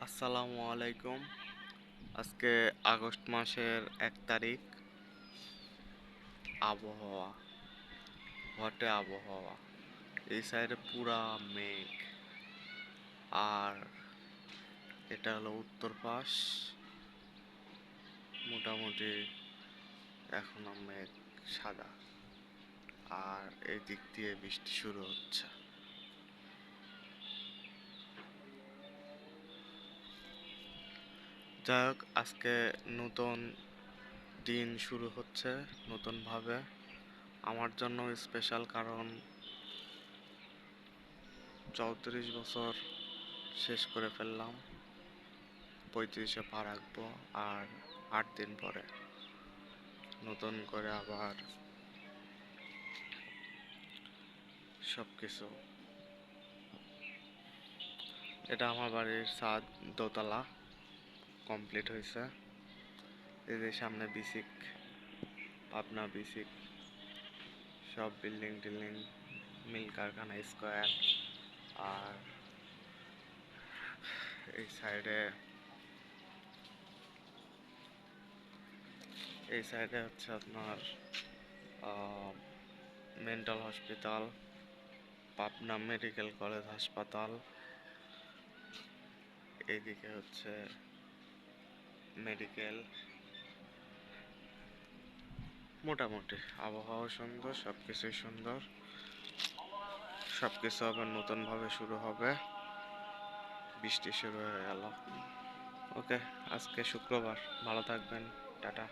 আসসালামু আলাইকুম। আজকে আগস্ট মাসের এক তারিখ। আবহাওয়া ঘটে আবহাওয়া। এই সাইডে পুরা মেঘ। আর এটা হলো উত্তর পাশ মোটামুটি এখনও মেঘ সাদা। আর এই দিক দিয়ে বৃষ্টি শুরু হচ্ছে। যাই হোক, আজকে নতুন দিন শুরু হচ্ছে নতুনভাবে। আমার জন্য স্পেশাল কারণ চৌত্রিশ বছর শেষ করে ফেললাম। পঁয়ত্রিশে পা রাখব আর আট দিন পরে নতুন করে আবার সব কিছু এটা আমার বাড়ির ছাদ দোতলা। কমপ্লিট হয়েছে। এই যে সামনে বিসিক পাবনা বিসিক সব বিল্ডিং টিল্ডিং, মিল কারখানা স্কোয়ার আর এই সাইডে এই সাইডে হচ্ছে আপনার mental hospital Pabna medical college হাসপাতাল এইদিকে হচ্ছে মেডিকেল মোটামুটি, আবহাওয়া সুন্দর সব কিছুই সুন্দর। সব কিছু আবার নতুনভাবে শুরু হবে। বৃষ্টি শুরু হয়ে গেল। ওকে, আজকে শুক্রবার। ভালো থাকবেন। টাটা।